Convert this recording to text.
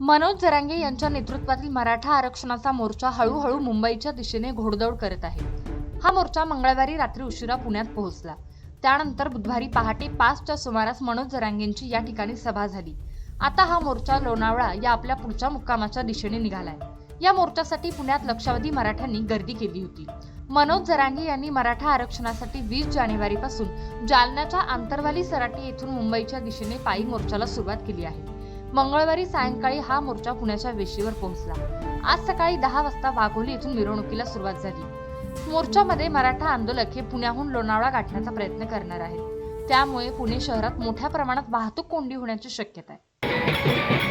मनोज जरांगे यांच्या नेतृत्वातील मराठा आरक्षणाचा मोर्चा हळूहळू मुंबईच्या दिशेने घोडदौड करत आहे. हा मोर्चा मंगळवारी रात्री उशिरा पुण्यात पोहोचला. त्यानंतर बुधवारी पहाटे पाचच्या सुमारास मनोज जरांगेंची या ठिकाणी सभा झाली. आता हा मोर्चा लोणावळा या आपल्या पुढच्या मुक्कामाच्या दिशेने निघालाय. या मोर्चासाठी पुण्यात लक्षावधी मराठ्यांनी गर्दी केली होती. मनोज जरांगे यांनी मराठा आरक्षणासाठी वीस जानेवारीपासून जालन्याच्या आंतरवाली सराटी येथून मुंबईच्या दिशेने पायी मोर्चाला सुरुवात केली आहे. मंगळवारी सायंकाळी हा मोर्चा पुण्याच्या वेशीवर पोहोचला. आज सकाळी दहा वाजता वाघोली येथून मिरवणुकीला सुरुवात झाली. मोर्चामध्ये मराठा आंदोलक हे पुण्याहून लोणावळा गाठण्याचा प्रयत्न करणार आहेत. त्यामुळे पुणे शहरात मोठ्या प्रमाणात वाहतूक कोंडी होण्याची शक्यता आहे.